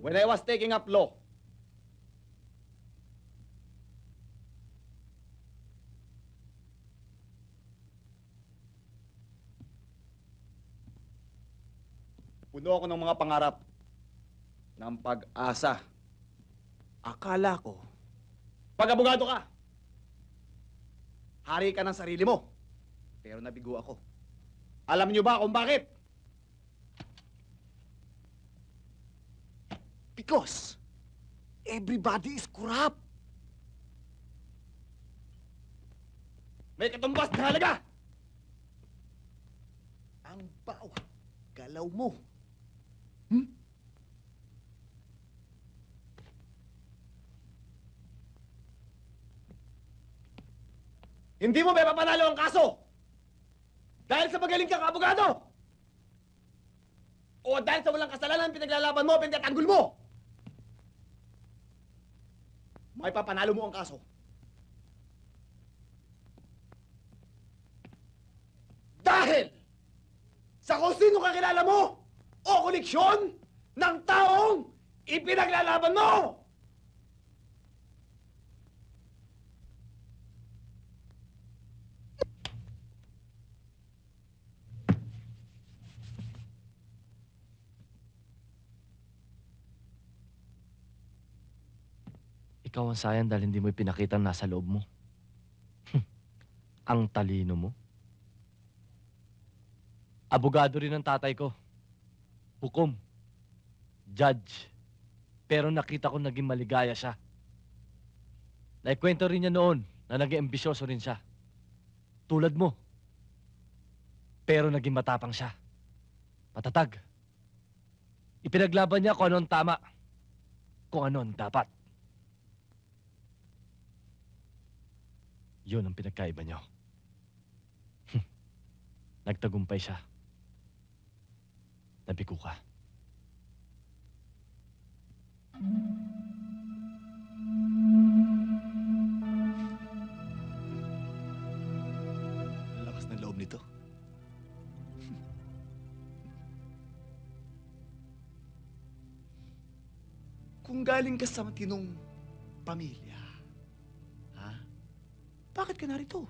when I was taking up law, puno ako ng mga pangarap ng pag-asa. Akala ko, pag abogado ka, hari ka ng sarili mo. Pero nabigo ako. Alam niyo ba kung bakit? Because everybody is corrupt. May katumbas na halaga. Ang bawat galaw mo. Hmm? Hindi mo ba papanalo ang kaso? Dahil sa magaling kang abogado? O dahil sa walang kasalanan pinaglalaban mo, pinagtatanggol mo? May papanalo mo ang kaso. Dahil sa kung sino kakilala mo o koneksyon ng taong ipinaglalaban mo! Ikaw ang sayang dahil hindi mo ipinakita ang nasa loob mo. ang talino mo. Abogado rin ang tatay ko. Hukom. Judge. Pero nakita ko naging maligaya siya. Naikwento rin niya noon na naging ambisyoso rin siya. Tulad mo. Pero naging matapang siya. Matatag. Ipinaglaban niya kung ano ang tama. Kung ano ang dapat. Yun ang pinagkaiba niyo. Nagtagumpay siya. Nabigo ka. Ang lakas ng loob nito. Kung galing ka sa matinong pamilya? Bakit ka narito?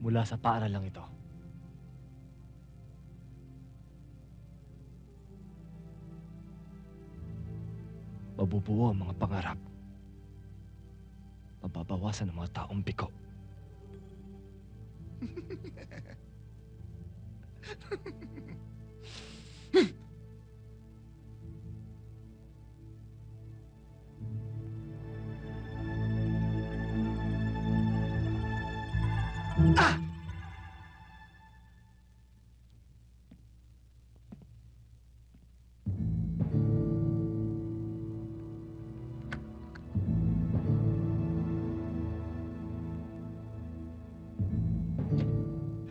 Mula sa paaralang lang ito. Mabubuo ang mga pangarap. Mababawasan ang mga taong biko.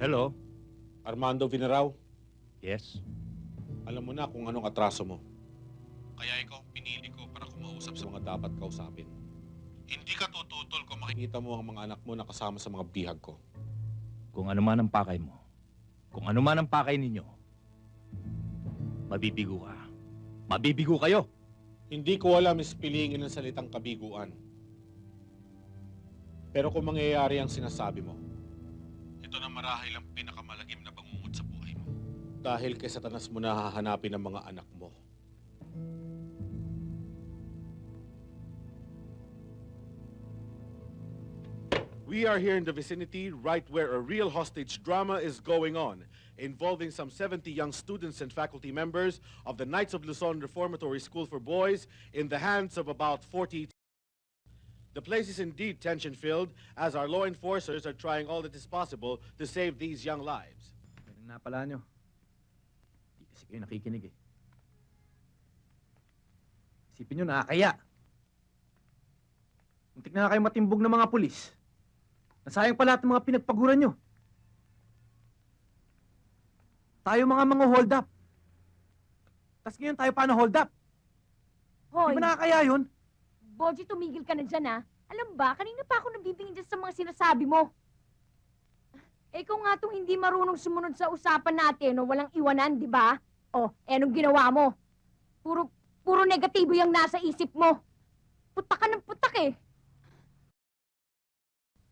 Hello? Armando Vinaraw, Yes? alam mo na kung anong atraso mo. Kaya ikaw ang pinili ko para kumausap sa mga dapat kausapin. Hindi ka tututol kung makikita mo ang mga anak mo na kasama sa mga bihag ko. Kung ano man ang pakay mo, kung ano man ang pakay ninyo, mabibigo ka. Mabibigo kayo! Hindi ko alam ispilingin ng salitang kabiguan. Pero kung mangyayari ang sinasabi mo, ito na marahil ang pinakamalagim na bangungot sa buhay mo. Dahil kay satanas mo na hahanapin ang mga anak mo. We are here in the vicinity, right where a real hostage drama is going on, involving some 70 young students and faculty members of the Knights of Luzon Reformatory School for Boys in the hands of about 40. The place is indeed tension-filled, as our law enforcers are trying all that is possible to save these young lives. Ganun na pala nyo. Di kasi kayo nakikinig eh. Isipin nyo, nakakaya. Muntik na nga kayo matimbog ng mga pulis. Nasayang pa lahat ng mga pinagpaguran nyo. Tayo mga mga hold up. Tapos ngayon tayo paano hold up? Di Hoy, ba nakakaya yun? Boji, tumigil ka na dyan, ha? Alam ba, kanina pa ako nabibingin dyan sa mga sinasabi mo. Eh, kung nga itong hindi marunong sumunod sa usapan natin, no, walang iwanan, di ba? O, eh, anong ginawa mo? Puro, Puro negatibo yung nasa isip mo. Putak ka ng putak eh.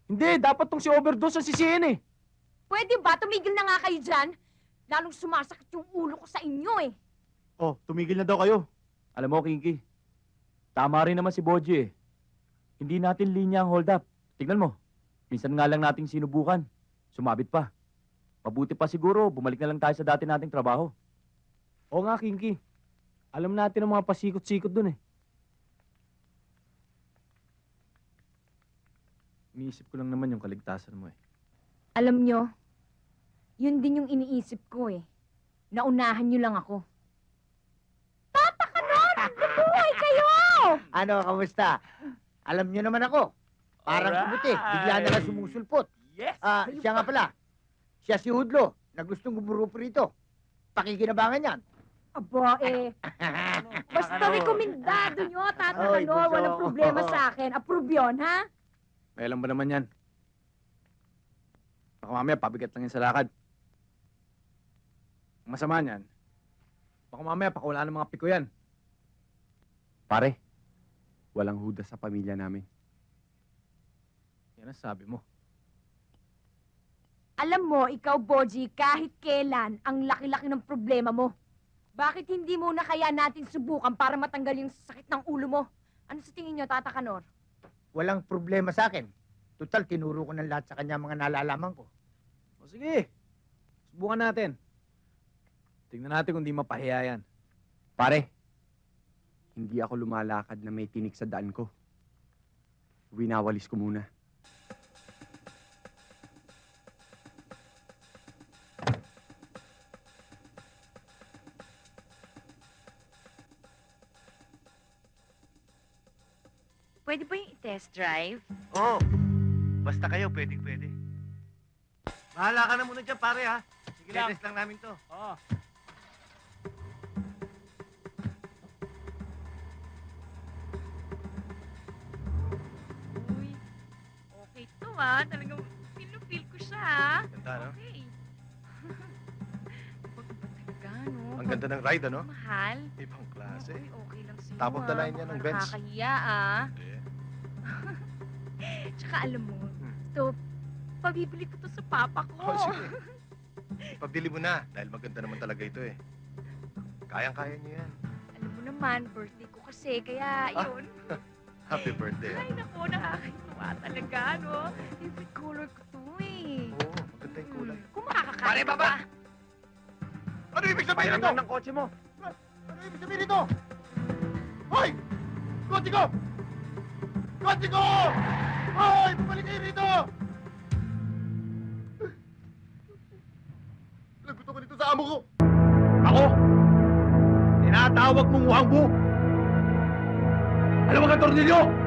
Hindi, dapat tong si overdose ang sisihin eh. Pwede ba? Tumigil na nga kayo dyan. Lalong sumasakit yung ulo ko sa inyo eh. Oh, tumigil na daw kayo. Alam mo, Kinky, tama rin naman si Boji eh. Hindi natin linya ang hold up. Tignan mo, minsan nga lang nating sinubukan. Sumabit pa. Mabuti pa siguro, bumalik na lang tayo sa dati nating trabaho. Oo nga, Kinky. Alam natin ang mga pasikot-sikot dun eh. Iniisip ko lang naman yung kaligtasan mo eh. Alam nyo, yun din yung iniisip ko eh. Naunahan nyo lang ako. Tata ka nun! Bubuhay kayo! Ano, kamusta? Alam niyo naman ako. Parang kumuti. Bigla na lang sumusulpot. Yes! Ah, siya nga pala. Siya si Hudlo na gustong gumurupo rito. Pakikinabangan yan. Aba eh, basta rekomendado nyo, Tata Ay, Kanor. Walang problema sa akin. Approve yun, ha? May alam ba naman yan? Baka mamaya pabigat lang yan sa lakad. Ang masama niyan, baka mamaya pakawala ng mga piko yan. Pare, walang huda sa pamilya namin. Yan ang sabi mo. Alam mo, ikaw, Boji, kahit kailan, ang laki-laki ng problema mo. Bakit hindi muna kaya natin subukan para matanggal yung sakit ng ulo mo? Ano sa tingin nyo, Tata Kanor? Walang problema sa akin. Total, tinuro ko ng lahat sa kanya mga nalalaman ko. O sige, subukan natin. Tingnan natin kung di mapahiya yan. Pare, hindi ako lumalakad na may tinik sa daan ko. Winawalis ko muna. Pwede ba yung test drive? Oo. Basta kayo, pwedeng pwede. Bahala ka na muna dyan, pare, ha? Sige lang. Test lang namin to. Oo. To ah. Talagang feel ko siya ah. Ganda, no? Okay. Pag ba talaga, no? Ang ganda ng ride, ano? Mahal. Ibang klase. Uy, okay lang sa'yo Top of the ah. line yan ng Benz. Nakakahiya ah. Eh. Tsaka alam mo, Hmm. to, pabibili ko to sa papa ko. Oh, sige. Pabili mo na, dahil maganda naman talaga ito, eh. Kayang-kaya niyo yan. Alam mo naman, birthday ko kasi, kaya Ah. yun. Happy birthday, ha? Ay, naku, nakakatuwa talaga, no? Favorite color ko to eh. Oo, maganda yung kulay. Hmm. Kung makakakain Pare, baba! ba? Ano ibig sabihin Pahiram nito? lang ng kotse mo. Ano ibig sabihin nito? Hoy! Kotse ko! Kotse ko! Hoy! Bumalik kayo rito! Lagot ako dito sa amo ko! Ako? Tinatawag mong wangbo? Alam mo ka, Tornilyo?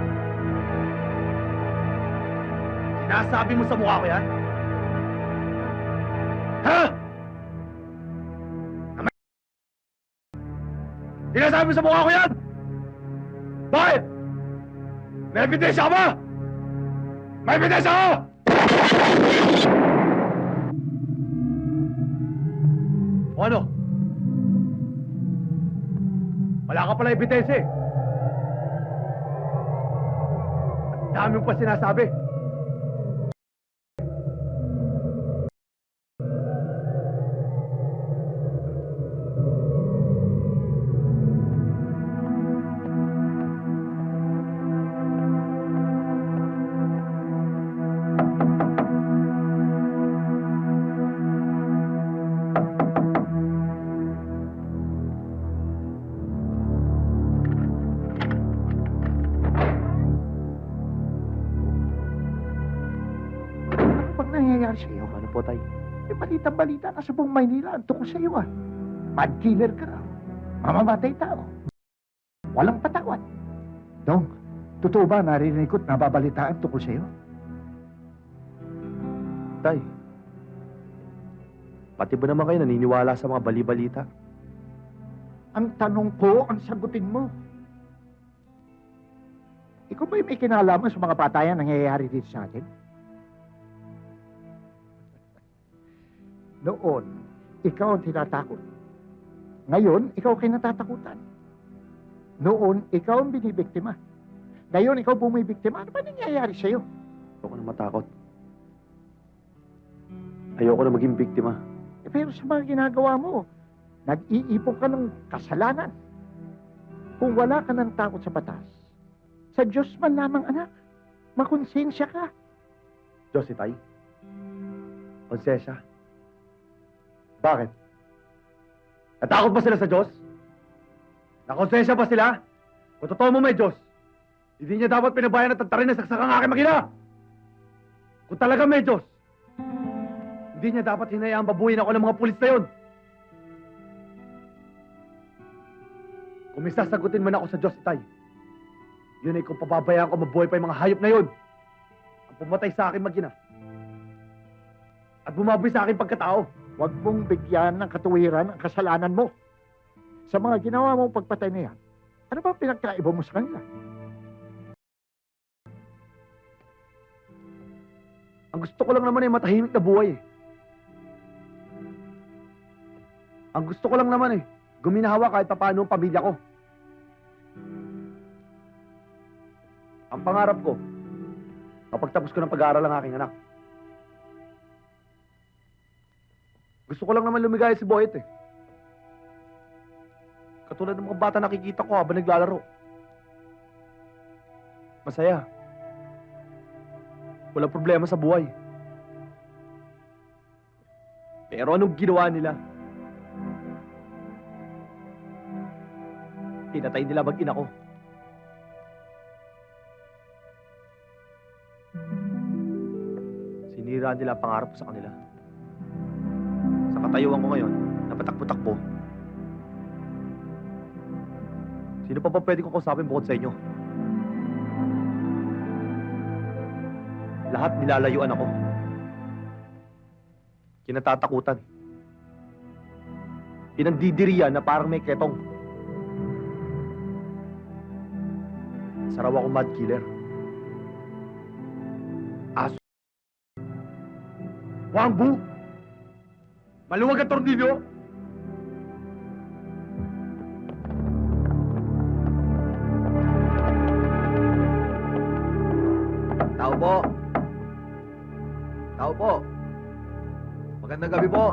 Sinasabi mo sa mukha ko yan? Ha? Sinasabi mo sa mukha ko yan? Bakit? May ebidensya ka ba? May ebidensya ka! O ano? Wala ka pala ebidensya eh. Ang dami mo pa sinasabi. Sa iyo? Ano po, tay? May balita-balita na sa buong Maynila ang tungkol sa iyo ah. Mad killer ka. Mamamatay tao. Walang patawad. Dong, totoo ba narinig ko't nababalitaan tungkol sa iyo? Tay. Pati ba naman kayo naniniwala sa mga bali-balita? Ang tanong ko, ang sagutin mo. Ikaw ba'y may kinalaman sa mga patayan nangyayari dito sa atin? Noon, ikaw ang tinatakot. Ngayon, ikaw ang kinatatakutan. Noon, ikaw ang binibiktima. Ngayon, ikaw bumibiktima. Ano ba nangyayari sa'yo? Ayoko na matakot. Ayoko na maging biktima. Eh, pero sa mga ginagawa mo, nag-iipon ka ng kasalanan. Kung wala ka ng takot sa batas, sa Diyos man lamang, anak, makonsensya ka. Diyos, itay. Konsensya. Bakit? Natakot ba sila sa Diyos? Nakonsensya ba sila? Kung totoo mo may Diyos, hindi niya dapat pinabayan at tagtarin na saksak ang aking makina. Kung talaga may Diyos, hindi niya dapat hinayaan babuhin ako ng mga pulis na yun. Kung may sasagutin man ako sa Diyos, itay, yun ay kung pababayaan ko mabuhay pa yung mga hayop na yun ang pumatay sa akin magina. At bumaboy sa akin pagkatao. Huwag mong bigyan ng katuwiran ang kasalanan mo. Sa mga ginawa mong pagpatay na yan, ano ba pinagkaiba mo sa kanila? Ang gusto ko lang naman ay matahimik na buhay eh. Ang gusto ko lang naman eh, guminahawa kahit papaano ang pamilya ko. Ang pangarap ko, mapagtapos ko ng pag-aaral ang aking anak. Gusto ko lang naman lumigaya si Boyet eh. Katulad ng mga bata nakikita ko habang naglalaro. Masaya. Walang problema sa buhay. Pero anong ginawa nila? Pinatay nila mag-ina ko. Sinira nila ang pangarap ko sa kanila. Katayuan ko ngayon, napatakbo-takbo. Sino pa ba pwede kong kausapin bukod sa inyo? Lahat nilalayuan ako. Kinatatakutan. Pinandidiriyan na parang may ketong. Saraw ako mad killer. Aso. Wangbu! Maluwag ang tornilyo! Tao po! Tao po! Magandang gabi po!